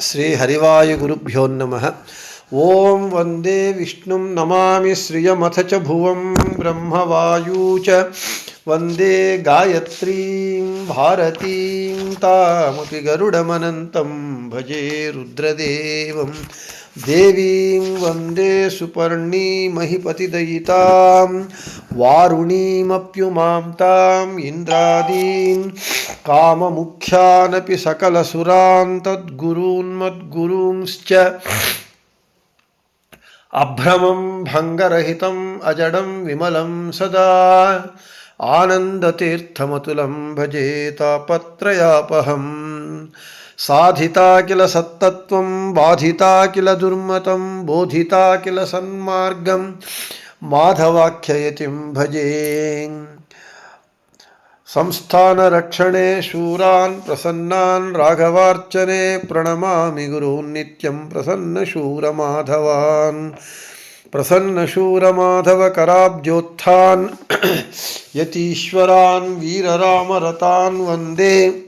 श्रीहरिवायुगुरुभ्यो नमः। ॐ वंदे विष्णुं नमामि श्रियमथ च भुवं ब्रह्मवायू च। वंदे गायत्रीं, भारतीं तामपि गरुडमनन्तं, भजे रुद्रदेवं देवीं वंदे सुपर्णीमहिपतिदयितां वारुणीमप्युमां ताम् इन्द्रादीन्, काममुख्यानपि सकलसुरान् तद्गुरून्मद्गुरूंश्च अभ्रमं भङ्गरहितम्, अजडं विमलं सदा। आनन्दतीर्थमतुलं भजेतापत्रयापहम् साधिता किल सत्तत्वं, बाधिता किल दुर्मतं, बोधिता किल सन्मार्गं। माधवाख्ययतिं भजे। संस्थानरक्षणे शूरान् प्रसन्नान् राघवार्चने प्रणमामि गुरून् नित्यं प्रसन्नशूरमाधवान्। प्रसन्नशूरमाधवकराब्जोत्थान्। यतीश्वरान्, वीररामरतान् वंदे।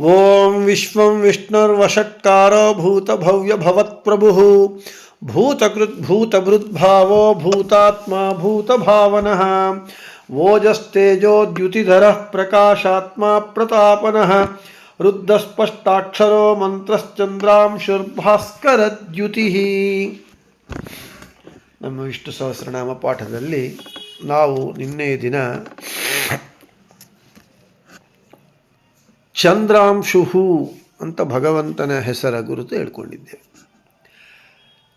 ॐ विश्वं विष्णुर्वषट्कारो भूतभव्यभवत्प्रभुः भूतकृद्भूतभृद्भावो भूतात्मा भूतभावनः वोजस्तेजोद्युतिधरः प्रकाशात्मा प्रतापनः रुद्धस्पष्टाक्षरो ಮಂತ್ರಶ್ಚಂದ್ರಾಂಶುರ್ಭಾಸ್ಕರದ್ಯುತಿಃ ನಮ್ಮ ವಿಷ್ಣು ಸಹಸ್ರನಾಮ ಪಾಠದಲ್ಲಿ ನಾವು ನಿನ್ನೆಯ ದಿನ ಚಂದ್ರಾಂಶುಹು ಅಂತ ಭಗವಂತನ ಹೆಸರ ಗುರುತು ಹೇಳ್ಕೊಂಡಿದ್ದೇವೆ.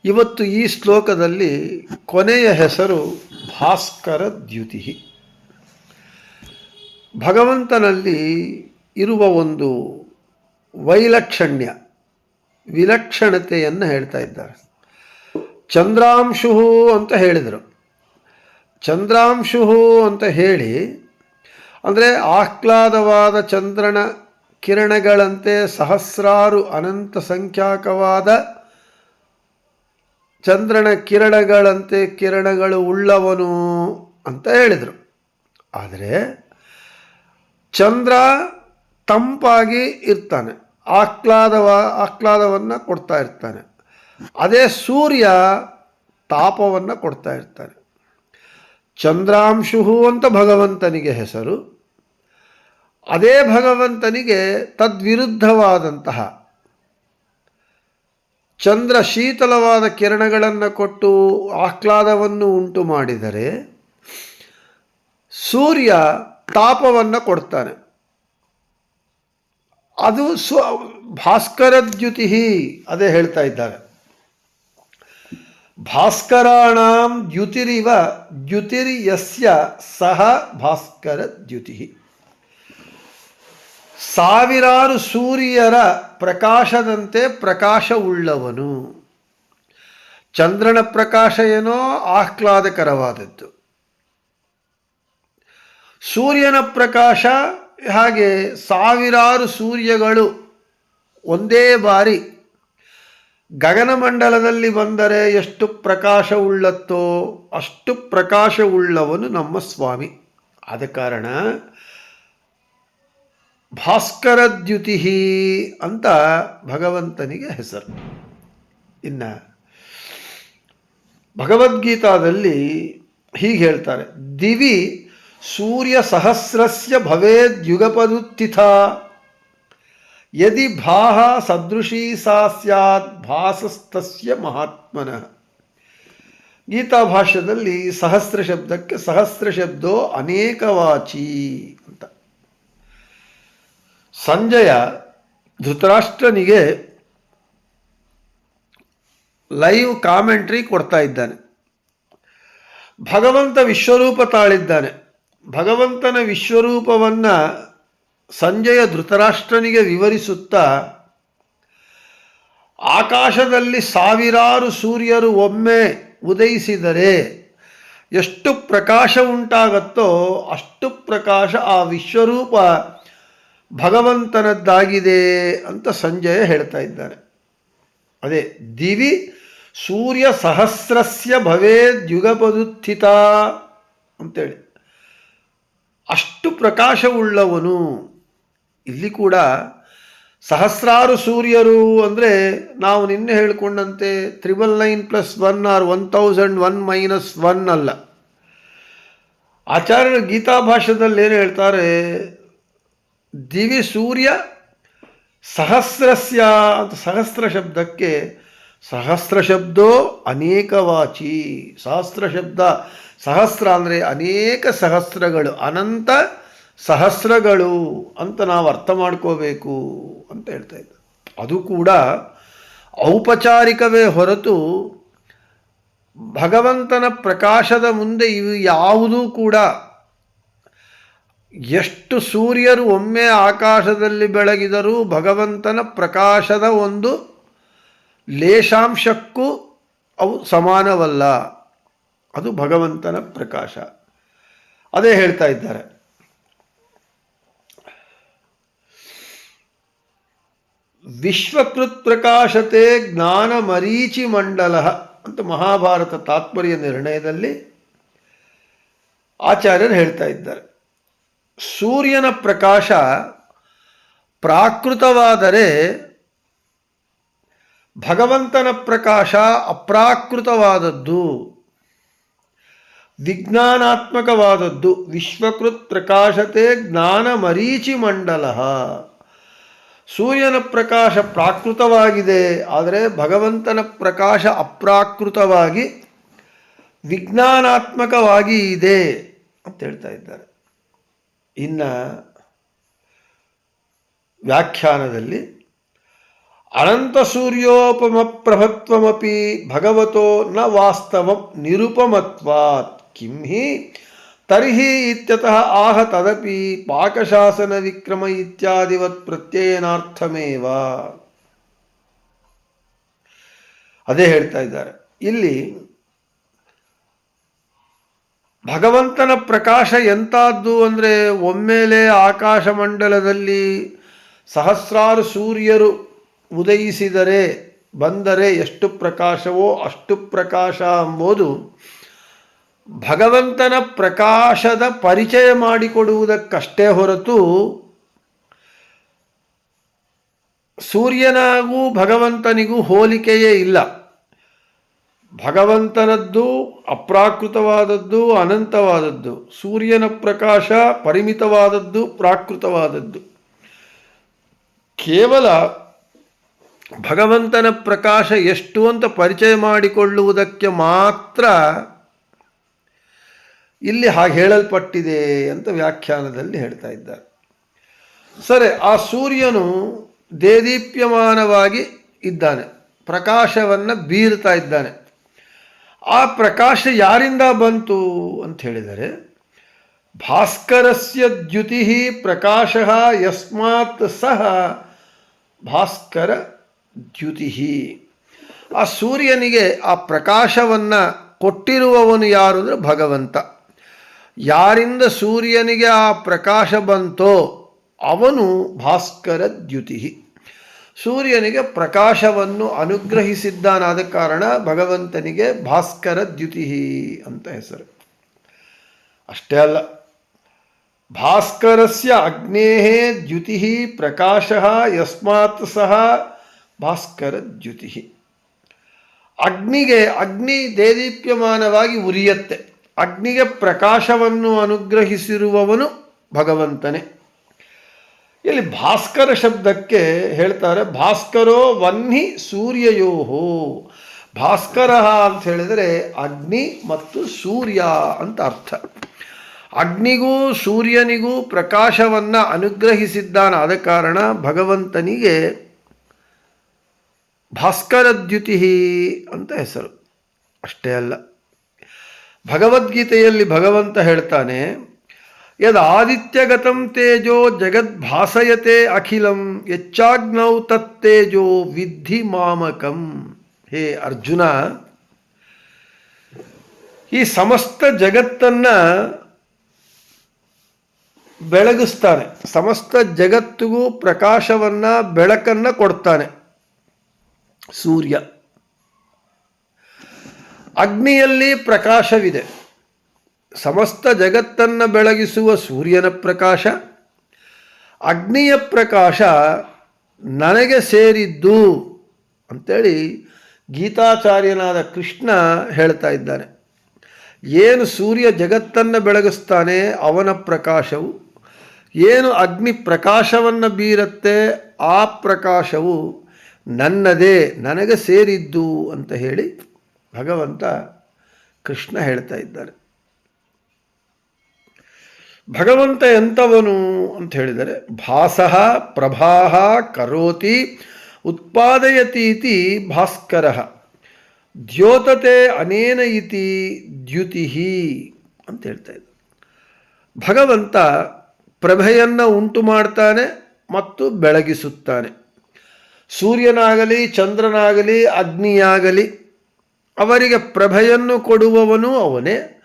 ಇವತ್ತು ಈ ಶ್ಲೋಕದಲ್ಲಿ ಕೊನೆಯ ಹೆಸರು ಭಾಸ್ಕರ ದ್ಯುತಿ ಭಗವಂತನಲ್ಲಿ ಇರುವ ಒಂದು ವೈಲಕ್ಷಣ್ಯ, ವಿಲಕ್ಷಣತೆಯನ್ನು ಹೇಳ್ತಾ ಇದ್ದಾರೆ. ಚಂದ್ರಾಂಶು ಅಂತ ಹೇಳಿದರು. ಚಂದ್ರಾಂಶು ಅಂತ ಹೇಳಿ, ಅಂದರೆ ಆಹ್ಲಾದವಾದ ಚಂದ್ರನ ಕಿರಣಗಳಂತೆ ಸಹಸ್ರಾರು ಅನಂತ ಸಂಖ್ಯಾಕವಾದ ಚಂದ್ರನ ಕಿರಣಗಳಂತೆ ಕಿರಣಗಳು ಉಳ್ಳವನು ಅಂತ ಹೇಳಿದರು. ಆದರೆ ಚಂದ್ರ ತಂಪಾಗಿ ಇರ್ತಾನೆ, ಆಹ್ಲಾದವ, ಆಹ್ಲಾದವನ್ನು ಕೊಡ್ತಾ ಇರ್ತಾನೆ. ಅದೇ ಸೂರ್ಯ ತಾಪವನ್ನು ಕೊಡ್ತಾ ಇರ್ತಾನೆ. ಚಂದ್ರಾಂಶು ಅಂತ ಭಗವಂತನಿಗೆ ಹೆಸರು. ಅದೇ ಭಗವಂತನಿಗೆ ತದ್ವಿರುದ್ಧವಾದಂತಹ ಚಂದ್ರ ಶೀತಲವಾದ ಕಿರಣಗಳನ್ನು ಕೊಟ್ಟು ಆಹ್ಲಾದವನ್ನು ಉಂಟು ಮಾಡಿದರೆ ಸೂರ್ಯ ತಾಪವನ್ನು ಕೊಡ್ತಾನೆ. ಅದು ಸ್ವ ಭಾಸ್ಕರದ್ಯುತಿ ಅದೇ ಹೇಳ್ತಾ ಇದ್ದಾರೆ. ಭಾಸ್ಕರಾಣಾಂ ದ್ಯುತಿರಿವ ದ್ಯುತಿರ್ಯಸ್ಯ ಸಹ ಭಾಸ್ಕರ ದ್ಯುತಿ ಸಾವಿರಾರು ಸೂರ್ಯರ ಪ್ರಕಾಶದಂತೆ ಪ್ರಕಾಶವುಳ್ಳವನು. ಚಂದ್ರನ ಪ್ರಕಾಶ ಏನೋ ಆಹ್ಲಾದಕರವಾದದ್ದು. ಸೂರ್ಯನ ಪ್ರಕಾಶ ಹಾಗೆ ಸಾವಿರಾರು ಸೂರ್ಯಗಳು ಒಂದೇ ಬಾರಿ ಗಗನಮಂಡಲದಲ್ಲಿ ಬಂದರೆ ಎಷ್ಟು ಪ್ರಕಾಶವುಳ್ಳತ್ತೋ ಅಷ್ಟು ಪ್ರಕಾಶವುಳ್ಳವನು ನಮ್ಮ ಸ್ವಾಮಿ. ಆದ ಕಾರಣ ಭಾಸ್ಕರದ್ಯುತಿ ಅಂತ ಭಗವಂತನಿಗೆ ಹೆಸರು. ಇನ್ನು ಭಗವದ್ಗೀತಾದಲ್ಲಿ ಹೀಗೆ ಹೇಳ್ತಾರೆ, ದಿವಿ ಸೂರ್ಯ ಸಹಸ್ರಸ್ಯ ಭವೇದ್ಯುಗಪದುತ್ಥಿತ ಯದಿ ಭಾಹ ಸದೃಶೀ ಸಾ ಸ್ಯಾತ್ ಭಾಸಸ್ತಸ್ಯ ಮಹಾತ್ಮನಃ. ಗೀತಾ ಭಾಷ್ಯದಲ್ಲಿ ಸಹಸ್ರ ಶಬ್ದಕ್ಕೆ ಸಹಸ್ರ ಶಬ್ದೋ ಅನೇಕವಾಚಿ ಅಂತ. ಸಂಜಯ ಧೃತರಾಷ್ಟ್ರನಿಗೆ ಲೈವ್ ಕಾಮೆಂಟ್ರಿ ಕೊಡ್ತಾ ಇದ್ದಾನೆ. ಭಗವಂತ ವಿಶ್ವರೂಪ ತಾಳಿದ್ದಾನೆ. ಭಗವಂತನ ವಿಶ್ವರೂಪವನ್ನು ಸಂಜಯ ಧೃತರಾಷ್ಟ್ರನಿಗೆ ವಿವರಿಸುತ್ತಾ, ಆಕಾಶದಲ್ಲಿ ಸಾವಿರಾರು ಸೂರ್ಯರು ಒಮ್ಮೆ ಉದಯಿಸಿದರೆ ಎಷ್ಟು ಪ್ರಕಾಶ ಉಂಟಾಗತ್ತೋ ಅಷ್ಟು ಪ್ರಕಾಶ ಆ ವಿಶ್ವರೂಪ ಭಗವಂತನದ್ದಾಗಿದೆ ಅಂತ ಸಂಜಯ ಹೇಳ್ತಾ ಇದ್ದಾನೆ. ಅದೇ, ದಿವಿ ಸೂರ್ಯ ಸಹಸ್ರಸ್ಯ ಭವೇದ್ಯುಗಪದುತ್ಥಿತ ಅಂತೇಳಿ. ಅಷ್ಟು ಪ್ರಕಾಶವುಳ್ಳವನು. ಇಲ್ಲಿ ಕೂಡ ಸಹಸ್ರಾರು ಸೂರ್ಯರು ಅಂದರೆ ನಾವು ನಿನ್ನೆ ಹೇಳಿಕೊಂಡಂತೆ triple nine plus one or one thousand one minus one ಅಲ್ಲ. ಆಚಾರ್ಯರು ಗೀತಾ ಭಾಷೆದಲ್ಲಿ ಏನು ಹೇಳ್ತಾರೆ ದಿವಿ ಸೂರ್ಯ ಸಹಸ್ರಸ್ಯ ಅಂತ ಸಹಸ್ರ ಶಬ್ದಕ್ಕೆ ಸಹಸ್ರ ಶಬ್ದೋ ಅನೇಕವಾಚಿ. ಸಹಸ್ರ ಶಬ್ದ ಸಹಸ್ರ ಅಂದರೆ ಅನೇಕ ಸಹಸ್ರಗಳು, ಅನಂತ ಸಹಸ್ರಗಳು ಅಂತ ನಾವು ಅರ್ಥ ಮಾಡ್ಕೋಬೇಕು ಅಂತ ಹೇಳ್ತಾ ಇದ್ದ. ಅದು ಕೂಡ ಔಪಚಾರಿಕವೇ ಹೊರತು ಭಗವಂತನ ಪ್ರಕಾಶದ ಮುಂದೆ ಇವು ಯಾವುದೂ ಕೂಡ ಎಷ್ಟು ಸೂರ್ಯರು ಒಮ್ಮೆ ಆಕಾಶದಲ್ಲಿ ಬೆಳಗಿದರೂ ಭಗವಂತನ ಪ್ರಕಾಶದ ಒಂದು ಲೇಷಾಂಶಕ್ಕೂ ಅವು ಸಮಾನವಲ್ಲ. ಅದು ಭಗವಂತನ ಪ್ರಕಾಶ. ಅದೇ ಹೇಳ್ತಾ ಇದ್ದಾರೆ. ವಿಶ್ವಕೃತ್ ಪ್ರಕಾಶತೆ ಜ್ಞಾನ ಮರೀಚಿ ಮಂಡಲ ಅಂತ ಮಹಾಭಾರತ ತಾತ್ಪರ್ಯ ನಿರ್ಣಯದಲ್ಲಿ ಆಚಾರ್ಯರು ಹೇಳ್ತಾ ಇದ್ದಾರೆ. ಸೂರ್ಯನ ಪ್ರಕಾಶ ಪ್ರಾಕೃತವಾದರೆ ಭಗವಂತನ ಪ್ರಕಾಶ ಅಪ್ರಾಕೃತವಾದದ್ದು, ವಿಜ್ಞಾನಾತ್ಮಕವಾದದ್ದು, ವಿಶ್ವಕೃತ್ ಪ್ರಕಾಶತೆ ಜ್ಞಾನ ಮರೀಚಿ ಮಂಡಲ ಸೂರ್ಯನ ಪ್ರಕಾಶ ಪ್ರಾಕೃತವಾಗಿದೆ, ಆದರೆ ಭಗವಂತನ ಪ್ರಕಾಶ ಅಪ್ರಾಕೃತವಾಗಿ ವಿಜ್ಞಾನಾತ್ಮಕವಾಗಿ ಇದೆ ಅಂತ ಹೇಳ್ತಾ ಇದ್ದಾರೆ. ಇನ್ನು ವ್ಯಾಖ್ಯಾನದಲ್ಲಿ ಅನಂತ ಸೂರ್ಯೋಪಮ ಪ್ರಭತ್ವಮಪಿ ಭಗವತೋ ನ ವಾಸ್ತವಂ ನಿರುಪಮತ್ವಾತ್. ಕಿಂ ಹಿ ತರ್ಹಿ ಇತ್ಯತಃ ಆಹ ತದಪಿ ಪಾಕಶಾಸನ ವಿಕ್ರಮ ಇತ್ಯಾದಿವತ್ ಪ್ರತ್ಯಯನಾರ್ಥಮೇವ. ಅದೇ ಹೇಳ್ತಾ ಇದ್ದಾರೆ. ಇಲ್ಲಿ ಭಗವಂತನ ಪ್ರಕಾಶ ಎಂಥದ್ದು ಅಂದರೆ ಒಮ್ಮೆಲೆ ಆಕಾಶ ಮಂಡಲದಲ್ಲಿ ಸಹಸ್ರಾರು ಸೂರ್ಯರು ಉದಯಿಸಿದರೆ, ಬಂದರೆ ಎಷ್ಟು ಪ್ರಕಾಶವೋ ಅಷ್ಟು ಪ್ರಕಾಶ ಎಂಬುದು ಭಗವಂತನ ಪ್ರಕಾಶದ ಪರಿಚಯ ಮಾಡಿಕೊಡುವುದಕ್ಕಷ್ಟೇ ಹೊರತು ಸೂರ್ಯನಾಗೂ ಭಗವಂತನಿಗೂ ಹೋಲಿಕೆಯೇ ಇಲ್ಲ. ಭಗವಂತನದ್ದು ಅಪ್ರಾಕೃತವಾದದ್ದು ಅನಂತವಾದದ್ದು. ಸೂರ್ಯನ ಪ್ರಕಾಶ ಪರಿಮಿತವಾದದ್ದು ಪ್ರಾಕೃತವಾದದ್ದು. ಕೇವಲ ಭಗವಂತನ ಪ್ರಕಾಶ ಎಷ್ಟು ಅಂತ ಪರಿಚಯ ಮಾಡಿಕೊಳ್ಳುವುದಕ್ಕೆ ಮಾತ್ರ ಇಲ್ಲಿ ಹಾಗೆ ಹೇಳಲ್ಪಟ್ಟಿದೆ ಅಂತ ವ್ಯಾಖ್ಯಾನದಲ್ಲಿ ಹೇಳ್ತಾ ಇದ್ದಾರೆ. ಸರಿ, ಆ ಸೂರ್ಯನು ದೇದೀಪ್ಯಮಾನವಾಗಿ ಇದ್ದಾನೆ. ಪ್ರಕಾಶವನ್ನು ಬೀರ್ತಾ ಇದ್ದಾನೆ. ಆ ಪ್ರಕಾಶ ಯಾರಿಂದ ಬಂತು ಅಂತ ಹೇಳಿದರೆ, ಭಾಸ್ಕರಸ್ಯ ದ್ಯುತಿ ಪ್ರಕಾಶ ಯಸ್ಮಾತ್ ಸಹ ಭಾಸ್ಕರ ದ್ಯುತಿ ಆ ಸೂರ್ಯನಿಗೆ ಆ ಪ್ರಕಾಶವನ್ನು ಕೊಟ್ಟಿರುವವನು ಯಾರು ಅಂದರೆ ಭಗವಂತ. ಯಾರಿಂದ ಸೂರ್ಯನಿಗೆ ಆ ಪ್ರಕಾಶ ಬಂತೋ ಅವನು ಭಾಸ್ಕರ ದ್ಯುತಿ ಸೂರ್ಯನಿಗೆ ಪ್ರಕಾಶವನ್ನು ಅನುಗ್ರಹಿಸಿದ್ದಾನಾದ ಕಾರಣ ಭಗವಂತನಿಗೆ ಭಾಸ್ಕರ ದ್ಯುತಿ ಅಂತ ಹೆಸರು. ಅಷ್ಟೇ ಅಲ್ಲ, ಭಾಸ್ಕರಸ್ಯ ಅಗ್ನೇಹೇ ದ್ಯುತಿ ಪ್ರಕಾಶ ಯಸ್ಮಾತ್ ಸಹ ಭಾಸ್ಕರ ದ್ಯುತಿ ಅಗ್ನಿಗೆ ಅಗ್ನಿ ದೇದೀಪ್ಯಮಾನವಾಗಿ ಉರಿಯತ್ತೆ. ಅಗ್ನಿಗೆ ಪ್ರಕಾಶವನ್ನು ಅನುಗ್ರಹಿಸಿರುವವನು ಭಗವಂತನೇ. ಇಲ್ಲಿ ಭಾಸ್ಕರ ಶಬ್ದಕ್ಕೆ ಹೇಳ್ತಾರೆ, ಭಾಸ್ಕರೋ ವನ್ನಿ ಸೂರ್ಯಯೋಹೋ. ಭಾಸ್ಕರ ಅಂತ ಹೇಳಿದರೆ ಅಗ್ನಿ ಮತ್ತು ಸೂರ್ಯ ಅಂತ ಅರ್ಥ. ಅಗ್ನಿಗೂ ಸೂರ್ಯನಿಗೂ ಪ್ರಕಾಶವನ್ನು ಅನುಗ್ರಹಿಸಿದ್ದಾನಾದ ಕಾರಣ ಭಗವಂತನಿಗೆ ಭಾಸ್ಕರದ್ಯುತಿ ಅಂತ ಹೆಸರು. ಅಷ್ಟೇ ಅಲ್ಲ. ಭಗವದ್ಗೀತೆಯಲ್ಲಿ ಭಗವಂತ ಹೇಳ್ತಾನೆ ಯದ್ ಆದಿತ್ಯಗತಂ ತೇಜೋ ಜಗದ್ಭಾಸಯತೆ ಅಖಿಲಂ ಹೆಚ್ಚಾಗ್ನೌ ತತ್ತೇಜೋ ವಿಧಿ ಮಾಮಕಂ ಹೇ ಅರ್ಜುನ ಈ ಸಮಸ್ತ ಜಗತ್ತನ್ನ ಬೆಳಗಿಸ್ತಾನೆ. ಸಮಸ್ತ ಜಗತ್ತಿಗೂ ಪ್ರಕಾಶವನ್ನು, ಬೆಳಕನ್ನು ಕೊಡ್ತಾನೆ ಸೂರ್ಯ. ಅಗ್ನಿಯಲ್ಲಿ ಪ್ರಕಾಶವಿದೆ. ಸಮಸ್ತ ಜಗತ್ತನ್ನು ಬೆಳಗಿಸುವ ಸೂರ್ಯನ ಪ್ರಕಾಶ, ಅಗ್ನಿಯ ಪ್ರಕಾಶ ನನಗೆ ಸೇರಿದ್ದು ಅಂಥೇಳಿ ಗೀತಾಚಾರ್ಯನಾದ ಕೃಷ್ಣ ಹೇಳ್ತಾ ಇದ್ದಾನೆ. ಏನು ಸೂರ್ಯ ಜಗತ್ತನ್ನು ಬೆಳಗಿಸ್ತಾನೆ ಅವನ ಪ್ರಕಾಶವು, ಏನು ಅಗ್ನಿ ಪ್ರಕಾಶವನ್ನು ಬೀರತ್ತೆ ಆ ಪ್ರಕಾಶವು ನನ್ನದೇ, ನನಗೆ ಸೇರಿದ್ದು ಅಂತ ಹೇಳಿ ಭಗವಂತ ಕೃಷ್ಣ ಹೇಳ್ತಾ ಇದ್ದಾರೆ. ಭಗವಂತ ಎಂಥವನು ಅಂತ ಹೇಳಿದರೆ ಭಾಸ ಪ್ರಭಾಹ ಕರೋತಿ ಉತ್ಪಾದಯತೀತಿ ಭಾಸ್ಕರ, ದ್ಯೋತತೆ ಅನೇನ ಇತಿ ದ್ಯುತಿ ಅಂತ ಹೇಳ್ತಾ ಇದ್ದ. ಭಗವಂತ ಪ್ರಭೆಯನ್ನು ಉಂಟು ಮಾಡ್ತಾನೆ ಮತ್ತು ಬೆಳಗಿಸುತ್ತಾನೆ. ಸೂರ್ಯನಾಗಲಿ, ಚಂದ್ರನಾಗಲಿ, ಅಗ್ನಿಯಾಗಲಿ, ಅವರಿಗೆ ಪ್ರಭೆಯನ್ನು ಕೊಡುವವನು ಅವನೇ.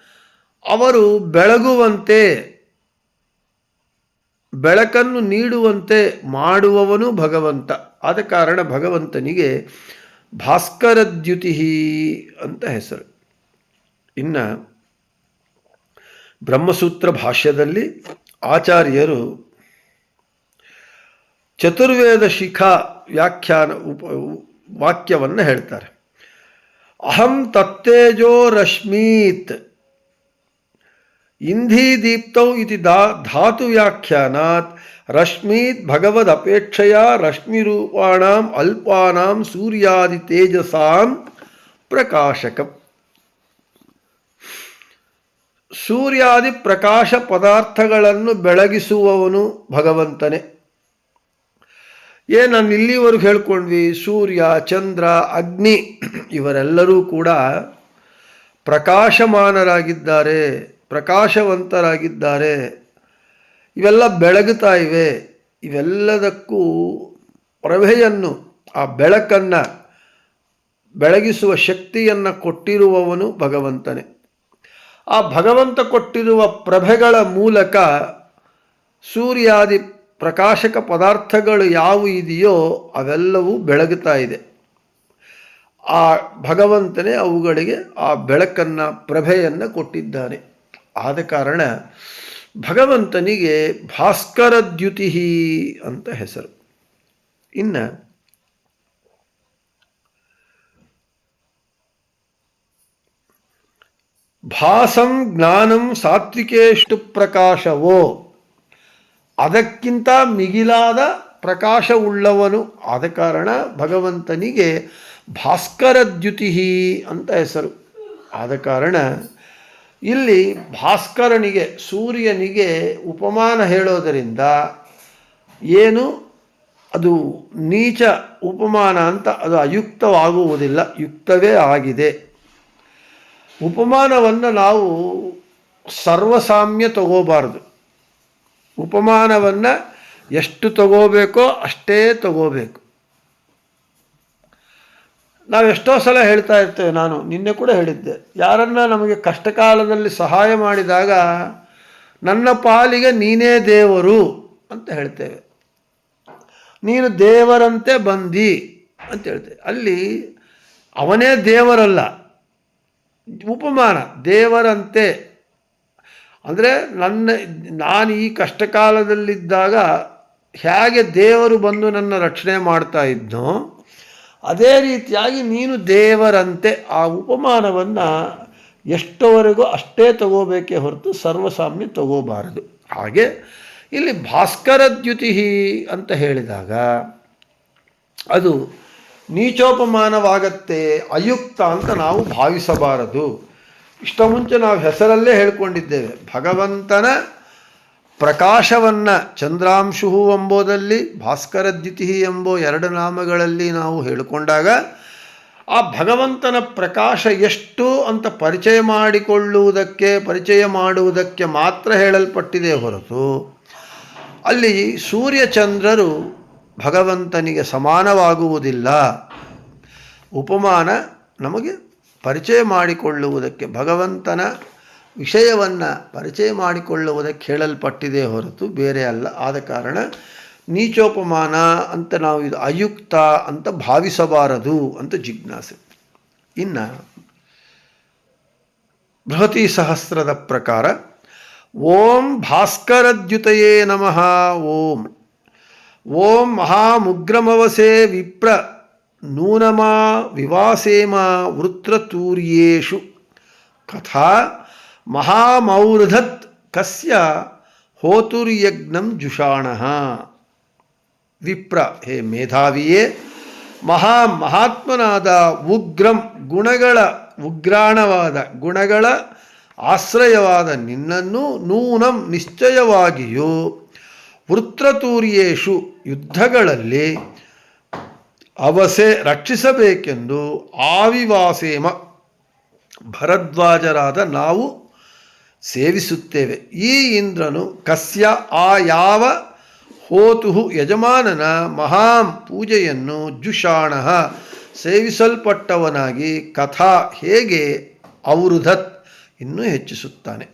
ಅವರು ಬೆಳಗುವಂತೆ ಬೆಳಕನ್ನು ನೀಡುವಂತೆ ಮಾಡುವವನು ಭಗವಂತ. ಆದ ಕಾರಣ ಭಗವಂತನಿಗೆ ಭಾಸ್ಕರದ್ಯುತಿ ಅಂತ ಹೆಸರು. ಇನ್ನು ಬ್ರಹ್ಮಸೂತ್ರ ಭಾಷ್ಯದಲ್ಲಿ ಆಚಾರ್ಯರು ಚತುರ್ವೇದ ಶಿಖಾ ವ್ಯಾಖ್ಯಾನ ಉಪ ವಾಕ್ಯವನ್ನು ಹೇಳ್ತಾರೆ. ಅಹಂ ತತ್ತೇಜೋ ರಶ್ಮೀತ್ ಇಂಧಿ ದೀಪ್ತೌ ಇತಿ ದಾ ಧಾತು ವ್ಯಾಖ್ಯಾನಾತ್ ರಶ್ಮೀತ್ ರಶ್ಮಿ ರಶ್ಮಿರೂಪಾಣಾಂ ಅಲ್ಪಾನಾಂ ಸೂರ್ಯಾದಿ ತೇಜಸಾಂ ಪ್ರಕಾಶಕ. ಸೂರ್ಯಾದಿ ಪ್ರಕಾಶ ಪದಾರ್ಥಗಳನ್ನು ಬೆಳಗಿಸುವವನು ಭಗವಂತನೇ. ಏ, ನಾನು ಇಲ್ಲಿವರೆಗೂ ಹೇಳ್ಕೊಂಡ್ವಿ, ಸೂರ್ಯ, ಚಂದ್ರ, ಅಗ್ನಿ, ಇವರೆಲ್ಲರೂ ಕೂಡ ಪ್ರಕಾಶಮಾನರಾಗಿದ್ದಾರೆ. ಪ್ರಕಾಶವಂತರಾಗಿದ್ದಾರೆ. ಇವೆಲ್ಲ ಬೆಳಗುತ್ತಾ ಇವೆ. ಇವೆಲ್ಲದಕ್ಕೂ ಪ್ರಭೆಯನ್ನು, ಆ ಬೆಳಕನ್ನು ಬೆಳಗಿಸುವ ಶಕ್ತಿಯನ್ನು ಕೊಟ್ಟಿರುವವನು ಭಗವಂತನೇ. ಆ ಭಗವಂತ ಕೊಟ್ಟಿರುವ ಪ್ರಭೆಗಳ ಮೂಲಕ ಸೂರ್ಯಾದಿ ಪ್ರಕಾಶಕ ಪದಾರ್ಥಗಳು ಯಾವು ಇದೆಯೋ ಅವೆಲ್ಲವೂ ಬೆಳಗುತ್ತಾ ಇದೆ. ಆ ಭಗವಂತನೇ ಅವುಗಳಿಗೆ ಆ ಬೆಳಕನ್ನು ಪ್ರಭೆಯನ್ನು ಕೊಟ್ಟಿದ್ದಾನೆ. ಆದ ಕಾರಣ ಭಗವಂತನಿಗೆ ಭಾಸ್ಕರ ದ್ಯುತಿ ಅಂತ ಹೆಸರು. ಇನ್ನು ಭಾಸಂ ಜ್ಞಾನಂ ಸಾತ್ವಿಕೇಷ್ಟು ಪ್ರಕಾಶವೋ, ಅದಕ್ಕಿಂತ ಮಿಗಿಲಾದ ಪ್ರಕಾಶವುಳ್ಳವನು ಆದ ಕಾರಣ ಭಗವಂತನಿಗೆ ಭಾಸ್ಕರ ದ್ಯುತಿ ಅಂತ ಹೆಸರು. ಆದ ಕಾರಣ ಇಲ್ಲಿ ಭಾಸ್ಕರನಿಗೆ, ಸೂರ್ಯನಿಗೆ ಉಪಮಾನ ಹೇಳೋದರಿಂದ ಏನು? ಅದು ನೀಚ ಉಪಮಾನ ಅಂತ ಅದು ಅಯುಕ್ತವಾಗುವುದಿಲ್ಲ, ಯುಕ್ತವೇ ಆಗಿದೆ. ಉಪಮಾನವನ್ನು ನಾವು ಸರ್ವಸಾಮ್ಯ ತಗೋಬಾರ್ದು. ಉಪಮಾನವನ್ನು ಎಷ್ಟು ತಗೋಬೇಕೋ ಅಷ್ಟೇ ತಗೋಬೇಕು. ನಾವು ಎಷ್ಟೋ ಸಲ ಹೇಳ್ತಾ ಇರ್ತೇವೆ ನಾನು, ನಿನ್ನೆ ಕೂಡ ಹೇಳಿದ್ದೆ. ಯಾರನ್ನು ನಮಗೆ ಕಷ್ಟಕಾಲದಲ್ಲಿ ಸಹಾಯ ಮಾಡಿದಾಗ ನನ್ನ ಪಾಲಿಗೆ ನೀನೇ ದೇವರು ಅಂತ ಹೇಳ್ತೇವೆ. ನೀನು ದೇವರಂತೆ ಬಂದಿ ಅಂತ ಹೇಳ್ತೇವೆ. ಅಲ್ಲಿ ಅವನೇ ದೇವರಲ್ಲ. ಉಪಮಾನ, ದೇವರಂತೆ. ಅಂದರೆ ನನ್ನ, ನಾನು ಈ ಕಷ್ಟಕಾಲದಲ್ಲಿದ್ದಾಗ ಹೇಗೆ ದೇವರು ಬಂದು ನನ್ನ ರಕ್ಷಣೆ ಮಾಡ್ತಾ ಇದ್ನೋ ಅದೇ ರೀತಿಯಾಗಿ ನೀನು ದೇವರಂತೆ ಆ ಉಪಮಾನವನ್ನು ಎಷ್ಟವರೆಗೂ ಅಷ್ಟೇ ತಗೋಬೇಕೇ ಹೊರತು ಸರ್ವಸಾಮ್ಯ ತಗೋಬಾರದು. ಹಾಗೆ ಇಲ್ಲಿ ಭಾಸ್ಕರ ದ್ಯುತಿ ಅಂತ ಹೇಳಿದಾಗ ಅದು ನೀಚೋಪಮಾನವಾಗತ್ತೆ, ಅಯುಕ್ತ ಅಂತ ನಾವು ಭಾವಿಸಬಾರದು. ಇಷ್ಟ ಮುಂಚೆ ನಾವು ಹೆಸರಲ್ಲೇ ಹೇಳ್ಕೊಂಡಿದ್ದೇವೆ. ಭಗವಂತನ ಪ್ರಕಾಶವನ್ನು ಚಂದ್ರಾಂಶು ಎಂಬುದಲ್ಲಿ ಭಾಸ್ಕರ ದ್ಯುತಿ ಎಂಬೋ ಎರಡು ನಾಮಗಳಲ್ಲಿ ನಾವು ಹೇಳಿಕೊಂಡಾಗ, ಆ ಭಗವಂತನ ಪ್ರಕಾಶ ಎಷ್ಟು ಅಂತ ಪರಿಚಯ ಮಾಡಿಕೊಳ್ಳುವುದಕ್ಕೆ, ಪರಿಚಯ ಮಾಡುವುದಕ್ಕೆ ಮಾತ್ರ ಹೇಳಲ್ಪಟ್ಟಿದೆ ಹೊರತು, ಅಲ್ಲಿ ಸೂರ್ಯಚಂದ್ರರು ಭಗವಂತನಿಗೆ ಸಮಾನವಾಗುವುದಿಲ್ಲ. ಉಪಮಾನ ನಮಗೆ ಪರಿಚಯ ಮಾಡಿಕೊಳ್ಳುವುದಕ್ಕೆ ಭಗವಂತನ ವಿಷಯವನ್ನು ಪರಿಚಯ ಮಾಡಿಕೊಳ್ಳುವುದಕ್ಕೆ ಹೇಳಲ್ಪಟ್ಟಿದೆ ಹೊರತು ಬೇರೆ ಅಲ್ಲ. ಆದ ಕಾರಣ ನೀಚೋಪಮಾನ ಅಂತ ನಾವು ಇದು ಅಯುಕ್ತ ಅಂತ ಭಾವಿಸಬಾರದು ಅಂತ ಜಿಜ್ಞಾಸೆ. ಇನ್ನು ಬೃಹತಿ ಸಹಸ್ರದ ಪ್ರಕಾರ ಓಂ ಭಾಸ್ಕರದ್ಯುತಯೇ ನಮಃ, ಓಂ. ಓಂ ಮಹಾಮುಗ್ರಮವಸೇ ವಿಪ್ರ ನೂನಮಾ ವಿವಾಸೇಮ ವೃತ್ರತೂರ್ಯೇಷು ಕಥಾ ಮಹಾಮೌರ್ಧತ್ ಕಸ್ಯ ಹೋತುರ್ಯಜ್ಞಂ ಜುಷಾಣ. ವಿಪ್ರ, ಹೇ ಮೇಧಾವಿಯೇ, ಮಹಾ ಮಹಾತ್ಮನಾದ ಉಗ್ರಂ ಗುಣಗಳ, ಉಗ್ರಾಣವಾದ ಗುಣಗಳ ಆಶ್ರಯವಾದ ನಿನ್ನನ್ನು ನೂನಂ ನಿಶ್ಚಯವಾಗಿಯೂ ವೃತ್ರತೂರ್ಯೇಶು ಯುದ್ಧಗಳಲ್ಲಿ ಅವಸೆ ರಕ್ಷಿಸಬೇಕೆಂದು ಆವಿವಾಸೇಮ ಭರದ್ವಾಜರಾದ ನಾವು ಸೇವಿಸುತ್ತೇವೆ. ಈ ಇಂದ್ರನು ಕಸ್ಯ ಆ ಯಾವ ಹೋತು ಯಜಮಾನನ ಮಹಾಂ ಪೂಜೆಯನ್ನು ಜುಷಾಣ ಸೇವಿಸಲ್ಪಟ್ಟವನಾಗಿ ಕಥಾ ಹೇಗೆ ಅವೃಧತ್ ಇನ್ನೂ ಹೆಚ್ಚಿಸುತ್ತಾನೆ.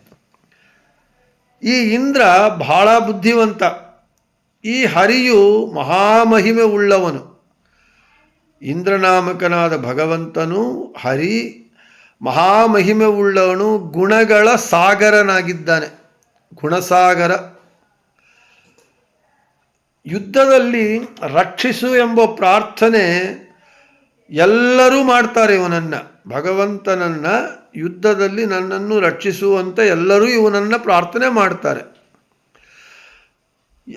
ಈ ಇಂದ್ರ ಬಹಳ ಬುದ್ಧಿವಂತ. ಈ ಹರಿಯು ಮಹಾಮಹಿಮೆ ಉಳ್ಳವನು. ಇಂದ್ರನಾಮಕನಾದ ಭಗವಂತನು ಹರಿ ಮಹಾಮಹಿಮೆ ಉಳ್ಳವನು ಗುಣಗಳ ಸಾಗರನಾಗಿದ್ದಾನೆ. ಗುಣಸಾಗರ. ಯುದ್ಧದಲ್ಲಿ ರಕ್ಷಿಸು ಎಂಬ ಪ್ರಾರ್ಥನೆ ಎಲ್ಲರೂ ಮಾಡ್ತಾರೆ ಇವನನ್ನು. ಭಗವಂತನನ್ನು ಯುದ್ಧದಲ್ಲಿ ನನ್ನನ್ನು ರಕ್ಷಿಸುವಂತೆ ಎಲ್ಲರೂ ಇವನನ್ನು ಪ್ರಾರ್ಥನೆ ಮಾಡ್ತಾರೆ.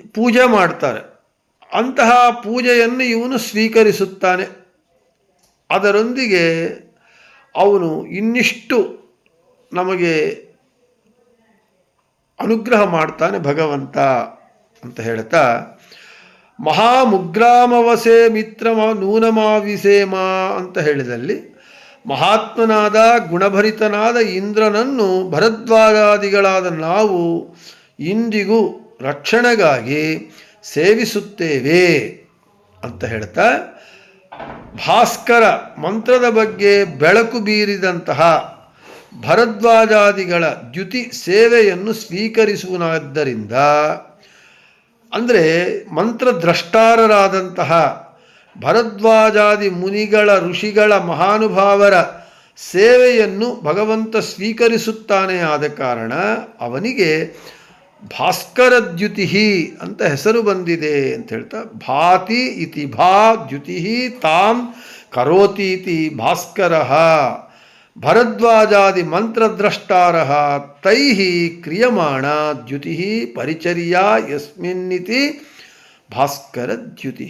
ಪೂಜೆ ಮಾಡ್ತಾರೆ. ಅಂತಹ ಪೂಜೆಯನ್ನು ಇವನು ಸ್ವೀಕರಿಸುತ್ತಾನೆ. ಅದರೊಂದಿಗೆ ಅವನು ಇನ್ನಿಷ್ಟು ನಮಗೆ ಅನುಗ್ರಹ ಮಾಡ್ತಾನೆ ಭಗವಂತ ಅಂತ ಹೇಳ್ತಾ ಮಹಾಮುಗ್ರಾಮವಸೆ ಮಿತ್ರಮ ನೂನಮಾವಿಸೇಮ ಅಂತ ಹೇಳಿದಲ್ಲಿ, ಮಹಾತ್ಮನಾದ, ಗುಣಭರಿತನಾದ ಇಂದ್ರನನ್ನು ಭರದ್ವಾಜಾದಿಗಳಾದ ನಾವು ಇಂದಿಗೂ ರಕ್ಷಣೆಗಾಗಿ ಸೇವಿಸುತ್ತೇವೆ ಅಂತ ಹೇಳ್ತಾ ಭಾಸ್ಕರ ಮಂತ್ರದ ಬಗ್ಗೆ ಬೆಳಕು ಬೀರಿದಂತಹ ಭರದ್ವಾಜಾದಿಗಳ ದ್ಯುತಿ ಸೇವೆಯನ್ನು ಸ್ವೀಕರಿಸುವುದರಿಂದ ಅಂದರೆ ಮಂತ್ರದ್ರಷ್ಟಾರರಾದಂತಹ ಭರದ್ವಾಜಾದಿ ಮುನಿಗಳ ಋಷಿಗಳ ಮಹಾನುಭಾವರ ಸೇವೆಯನ್ನು ಭಗವಂತ ಸ್ವೀಕರಿಸುತ್ತಾನೆ ಆದ ಕಾರಣ ಅವನಿಗೆ ಭಾಸ್ಕರದ್ಯುತಿ ಅಂತ ಹೆಸರು ಬಂದಿದೆ ಅಂತ ಹೇಳ್ತಾ, ಭಾತಿ ಇತಿ ಭಾ ದ್ಯುತಿ ತಾಂ ಕರೋತೀತಿ ಭಾಸ್ಕರ, ಭರದ್ವಾಜಾದಿ ಮಂತ್ರದ್ರಷ್ಟಾರ ತೈ ಕ್ರಿಯಮಾಣ ದ್ಯುತಿ ಪರಿಚರ್ಯಾ ಯಸ್ಮಿನ್ನಿತಿ ಭಾಸ್ಕರದ್ಯುತಿ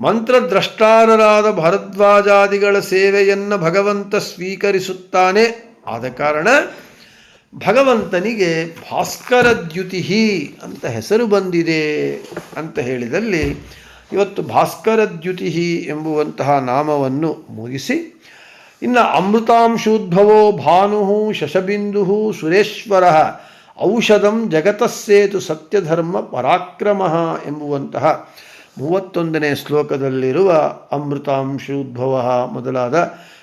ಮಂತ್ರದ್ರಷ್ಟಾರರಾದ ಭರದ್ವಾಜಾದಿಗಳ ಸೇವೆಯನ್ನು ಭಗವಂತ ಸ್ವೀಕರಿಸುತ್ತಾನೆ. ಆದ ಕಾರಣ ಭಗವಂತನಿಗೆ ಭಾಸ್ಕರ ದ್ಯುತಿ ಅಂತ ಹೆಸರು ಬಂದಿದೆ ಅಂತ ಹೇಳಿದಲ್ಲಿ ಇವತ್ತು ಭಾಸ್ಕರ ದ್ಯುತಿ ಎಂಬುವಂತಹ ನಾಮವನ್ನು ಮುಗಿಸಿ, ಇನ್ನು ಅಮೃತಾಂಶೋದ್ಭವೋ ಭಾನು ಶಶಬಿಂದು ಸುರೇಶ್ವರ ಔಷಧಂ ಜಗತಸ್ಸೇತು ಸತ್ಯಧರ್ಮ ಪರಾಕ್ರಮ ಎಂಬುವಂತಹ ಮೂವತ್ತೊಂದನೇ ಶ್ಲೋಕದಲ್ಲಿರುವ ಅಮೃತಾಂಶೋದ್ಭವ ಮೊದಲಾದ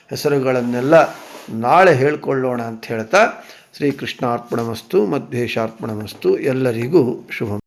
ಹೆಸರುಗಳನ್ನೆಲ್ಲ ನಾಳೆ ಹೇಳ್ಕೊಳ್ಳೋಣ ಅಂತ ಹೇಳ್ತಾ ಶ್ರೀಕೃಷ್ಣಾರ್ಪಣಮಸ್ತು ಮಧ್ವೇಶಾರ್ಪಣಮಸ್ತು ಎಲ್ಲರಿಗೂ ಶುಭಂ